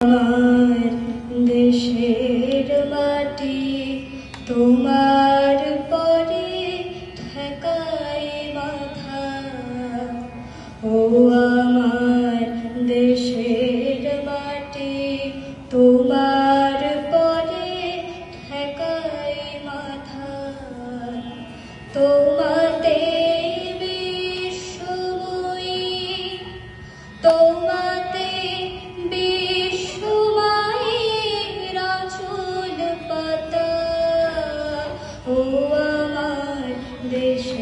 আমার দেশের মাটি তোমার পরে ঠেকায় মাথা। ও ও আমার দেশের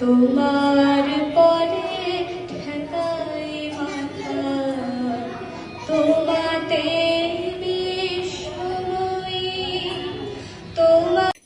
তোমার